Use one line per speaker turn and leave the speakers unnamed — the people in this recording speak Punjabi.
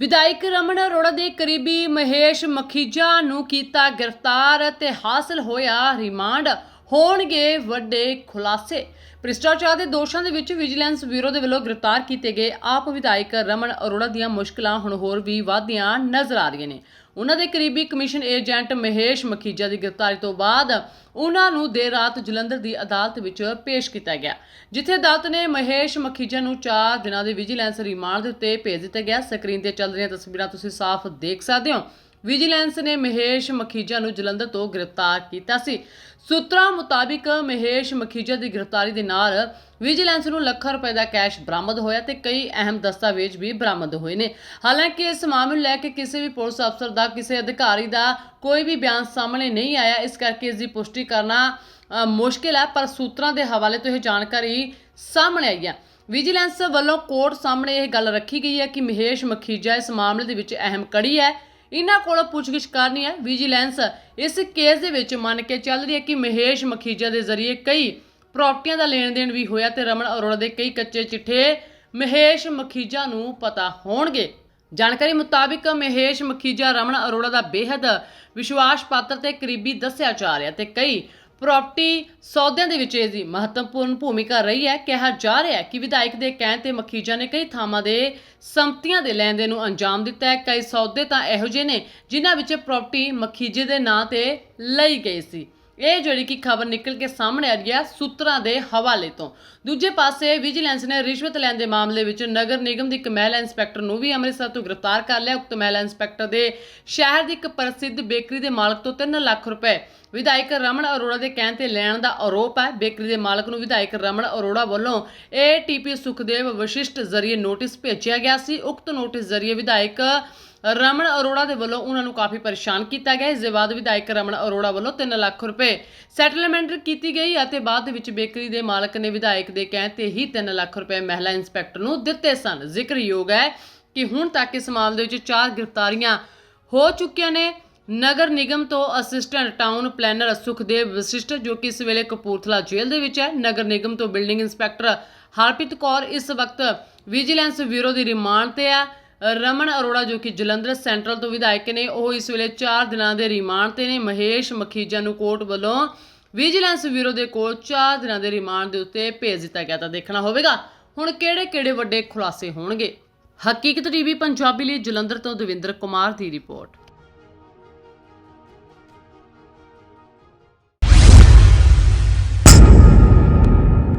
ਵਿਧਾਇਕ ਰਮਨ ਅਰੋੜਾ ਦੇ ਕਰੀਬੀ ਮਹੇਸ਼ ਮਖੀਜਾ ਨੂੰ ਕੀਤਾ ਗ੍ਰਿਫਤਾਰ ਤੇ ਹਾਸਲ ਹੋਇਆ ਰਿਮਾਂਡ। ਹੋਣਗੇ ਵੱਡੇ ਖੁਲਾਸੇ। ਭ੍ਰਿਸ਼ਟਾਚਾਰ ਦੇ ਦੋਸ਼ਾਂ ਦੇ ਵਿੱਚ ਵਿਜੀਲੈਂਸ ਬਿਊਰੋ ਦੇ ਵੱਲੋਂ ਗ੍ਰਿਫਤਾਰ ਕੀਤੇ ਗਏ ਆਪ ਵਿਧਾਇਕ ਰਮਨ ਅਰੋੜਾ ਦੀਆਂ ਮੁਸ਼ਕਲਾਂ ਹੁਣ ਹੋਰ ਵੀ ਵਧਦੀਆਂ ਨਜ਼ਰ ਆ ਰਹੀਆਂ ਨੇ। ਉਹਨਾਂ ਦੇ ਕਰੀਬੀ ਕਮਿਸ਼ਨ ਏਜੰਟ ਮਹੇਸ਼ ਮਖੀਜਾ ਦੀ ਗ੍ਰਿਫਤਾਰੀ ਤੋਂ ਬਾਅਦ ਉਹਨਾਂ ਨੂੰ ਦੇਰ ਰਾਤ ਜਲੰਧਰ ਦੀ ਅਦਾਲਤ ਵਿੱਚ ਪੇਸ਼ ਕੀਤਾ ਗਿਆ, ਜਿੱਥੇ ਅਦਾਲਤ ਨੇ ਮਹੇਸ਼ ਮਖੀਜਾ ਨੂੰ 4 ਦਿਨਾਂ ਦੇ ਵਿਜੀਲੈਂਸ ਰਿਮਾਂਡ ਦੇ ਉੱਤੇ ਭੇਜ ਦਿੱਤਾ ਗਿਆ। ਸਕਰੀਨ ਤੇ ਚੱਲ ਰਹੀਆਂ ਤਸਵੀਰਾਂ ਤੁਸੀਂ ਸਾਫ਼ ਦੇਖ ਸਕਦੇ ਹੋ। ਵਿਜੀਲੈਂਸ ਨੇ ਮਹੇਸ਼ ਮਖੀਜਾ ਨੂੰ ਜਲੰਧਰ ਤੋਂ ਗ੍ਰਿਫਤਾਰ ਕੀਤਾ ਸੀ। ਸੂਤਰਾਂ ਮੁਤਾਬਿਕ ਮਹੇਸ਼ ਮਖੀਜਾ ਦੀ ਗ੍ਰਿਫਤਾਰੀ ਦੇ ਨਾਲ ਵਿਜੀਲੈਂਸ ਨੂੰ ਲੱਖਾਂ ਰੁਪਏ ਦਾ ਕੈਸ਼ ਬਰਾਮਦ ਹੋਇਆ ਤੇ ਕਈ ਅਹਿਮ ਦਸਤਾਵੇਜ਼ ਵੀ ਬਰਾਮਦ ਹੋਏ ਨੇ। ਹਾਲਾਂਕਿ ਇਸ ਮਾਮਲੇ ਨੂੰ ਲੈ ਕੇ ਕਿਸੇ ਵੀ ਪੁਲਿਸ ਅਫਸਰ ਦਾ, ਕਿਸੇ ਅਧਿਕਾਰੀ ਦਾ ਕੋਈ ਵੀ ਬਿਆਨ ਸਾਹਮਣੇ ਨਹੀਂ ਆਇਆ। ਇਸ ਕਰਕੇ ਇਸ ਦੀ ਪੁਸ਼ਟੀ ਕਰਨਾ ਮੁਸ਼ਕਿਲ ਹੈ, ਪਰ ਸੂਤਰਾਂ ਦੇ ਹਵਾਲੇ ਤੋਂ ਇਹ ਜਾਣਕਾਰੀ ਸਾਹਮਣੇ ਆਈ ਹੈ। ਵਿਜੀਲੈਂਸ ਵੱਲੋਂ ਕੋਰਟ ਸਾਹਮਣੇ ਇਹ ਗੱਲ ਰੱਖੀ ਗਈ ਹੈ ਕਿ ਮਹੇਸ਼ ਮਖੀਜਾ ਇਸ ਮਾਮਲੇ ਦੇ ਵਿੱਚ ਅਹਿਮ ਕੜੀ ਹੈ। ਇਹਨਾਂ ਕੋਲੋਂ ਪੁੱਛਗਿੱਛ ਕਰਨੀ ਹੈ ਵਿਜੀਲੈਂਸ। ਇਸ ਕੇਸ ਦੇ ਵਿੱਚ ਮੰਨ ਕੇ ਚੱਲ ਰਹੀ ਹੈ ਕਿ ਮਹੇਸ਼ ਮਖੀਜਾ ਦੇ ਜ਼ਰੀਏ ਕਈ ਪ੍ਰਾਪਰਟੀਆਂ ਦਾ ਲੈਣ ਦੇਣ ਵੀ ਹੋਇਆ ਤੇ ਰਮਨ ਅਰੋੜਾ ਦੇ ਕਈ ਕੱਚੇ ਚਿੱਠੇ ਮਹੇਸ਼ ਮਖੀਜਾ ਨੂੰ ਪਤਾ ਹੋਣਗੇ। ਜਾਣਕਾਰੀ ਮੁਤਾਬਿਕ ਮਹੇਸ਼ ਮਖੀਜਾ ਰਮਨ ਅਰੋੜਾ ਦਾ ਬੇਹੱਦ ਵਿਸ਼ਵਾਸ ਪਾਤਰ ਤੇ ਕਰੀਬੀ ਦੱਸਿਆ ਜਾ ਰਿਹਾ ਤੇ ਕਈ ਪ੍ਰਾਪਰਟੀ ਸੌਦਿਆਂ ਦੇ ਵਿੱਚ ਇਸ ਦੀ ਮਹੱਤਵਪੂਰਨ ਭੂਮਿਕਾ ਰਹੀ ਹੈ। ਕਿਹਾ ਜਾ ਰਿਹਾ ਹੈ ਕਿ ਵਿਧਾਇਕ ਦੇ ਕਹਿਣ ਤੇ ਮਖੀਜਾ ਨੇ ਕਈ ਥਾਵਾਂ ਦੇ ਸੰਪਤੀਆਂ ਦੇ ਲੈਣ ਦੇਣ ਨੂੰ ਅੰਜਾਮ ਦਿੱਤਾ ਹੈ। ਕਈ ਸੌਦੇ ਤਾਂ ਇਹੋ ਜਿਹੇ ਨੇ ਜਿਨ੍ਹਾਂ ਵਿੱਚ ਪ੍ਰਾਪਰਟੀ ਮਖੀਜੇ ਦੇ ਨਾਂ ਤੇ ਲਈ ਗਈ ਸੀ। ਇਹ ਜਿਹੜੀ ਕਿ ਖਬਰ ਨਿਕਲ ਕੇ ਸਾਹਮਣੇ ਆ ਰਹੀ ਹੈ ਸੂਤਰਾਂ ਦੇ ਹਵਾਲੇ ਤੋਂ। ਦੂਜੇ ਪਾਸੇ ਵਿਜੀਲੈਂਸ ਨੇ ਰਿਸ਼ਵਤ ਲੈਣ ਦੇ ਮਾਮਲੇ ਵਿੱਚ ਨਗਰ ਨਿਗਮ ਦੀ ਇੱਕ ਮਹਿਲਾ ਇੰਸਪੈਕਟਰ ਨੂੰ ਵੀ ਅੰਮ੍ਰਿਤਸਰ ਤੋਂ ਗ੍ਰਿਫਤਾਰ ਕਰ ਲਿਆ। ਉਕਤ ਮਹਿਲਾ ਇੰਸਪੈਕਟਰ ਦੇ ਸ਼ਹਿਰ ਦੀ ਇੱਕ ਪ੍ਰਸਿੱਧ ਬੇਕਰੀ ਦੇ ਮਾਲਕ ਤੋਂ 3 ਲੱਖ ਰੁਪਏ ਵਿਧਾਇਕ ਰਮਨ ਅਰੋੜਾ ਦੇ ਕਹਿਣ ਤੇ ਲੈਣ ਦਾ ਆਰੋਪ ਹੈ। ਬੇਕਰੀ ਦੇ ਮਾਲਕ ਨੂੰ ਵਿਧਾਇਕ ਰਮਨ ਅਰੋੜਾ ਵੱਲੋਂ ਏਟੀਪੀ ਸੁਖਦੇਵ ਵਸ਼ਿਸ਼ਟ ਜ਼ਰੀਏ ਨੋਟਿਸ ਭੇਜਿਆ ਗਿਆ ਸੀ। ਉਕਤ ਨੋਟਿਸ ਜ਼ਰੀਏ ਵਿਧਾਇਕ ਰਮਨ ਅਰੋੜਾ ਦੇ ਵੱਲੋਂ ਉਹਨਾਂ ਨੂੰ ਕਾਫੀ ਪਰੇਸ਼ਾਨ ਕੀਤਾ ਗਿਆ। ਇਸ ਦੇ ਬਾਅਦ ਵਿਧਾਇਕ ਰਮਨ ਅਰੋੜਾ ਵੱਲੋਂ 3 ਲੱਖ ਰੁਪਏ ਸੈਟਲਮੈਂਟ ਕੀਤੀ ਗਈ ਅਤੇ ਬਾਅਦ ਵਿੱਚ ਬੇਕਰੀ ਦੇ ਮਾਲਕ ਨੇ ਵਿਧਾਇਕ ਦੇ ਕਹਿਣ ਤੇ ਹੀ 3 ਲੱਖ ਰੁਪਏ ਮਹਿਲਾ ਇੰਸਪੈਕਟਰ ਨੂੰ ਦਿੱਤੇ ਸਨ। ਜ਼ਿਕਰਯੋਗ ਹੈ ਕਿ ਹੁਣ ਤੱਕ ਇਸ ਮਾਮਲੇ ਵਿੱਚ ਚਾਰ ਗ੍ਰਿਫਤਾਰੀਆਂ ਹੋ ਚੁੱਕੀਆਂ ਨੇ। ਨਗਰ ਨਿਗਮ ਤੋਂ assistant town planner Sukhdev Vashisht, ਜੋ ਕਿ ਇਸ ਵੇਲੇ ਕਪੂਰਥਲਾ ਜੇਲ੍ਹ ਦੇ ਵਿੱਚ ਹੈ। ਨਗਰ ਨਿਗਮ ਤੋਂ ਬਿਲਡਿੰਗ ਇੰਸਪੈਕਟਰ ਹਰਪ੍ਰੀਤ ਕੌਰ ਇਸ ਵਕਤ ਵਿਜੀਲੈਂਸ ਬਿਊਰੋ ਦੀ ਰਿਮਾਂਡ ਤੇ ਹੈ। ਰਮਨ ਅਰੋੜਾ, ਜੋ ਕਿ ਜਲੰਧਰ ਸੈਂਟਰਲ ਤੋਂ ਵਿਧਾਇਕ ਨੇ, ਉਹ ਇਸ ਵੇਲੇ 4 ਦਿਨਾਂ ਦੇ ਰਿਮਾਂਡ ਤੇ ਨੇ। ਮਹੇਸ਼ ਮਖੀਜਾ ਨੂੰ ਕੋਰਟ ਵੱਲੋਂ ਵਿਜੀਲੈਂਸ ਬਿਊਰੋ ਦੇ ਕੋਲ 4 ਦਿਨਾਂ ਦੇ ਰਿਮਾਂਡ ਦੇ ਉੱਤੇ ਭੇਜ ਦਿੱਤਾ ਗਿਆ। ਤਾਂ ਦੇਖਣਾ ਹੋਵੇਗਾ ਹੁਣ ਕਿਹੜੇ-ਕਿਹੜੇ ਵੱਡੇ ਖੁਲਾਸੇ ਹੋਣਗੇ। ਹਕੀਕਤ ਟੀਵੀ, ਪੰਜਾਬੀ ਲਈ ਜਲੰਧਰ ਤੋਂ ਦਵਿੰਦਰ ਕੁਮਾਰ ਦੀ ਰਿਪੋਰਟ।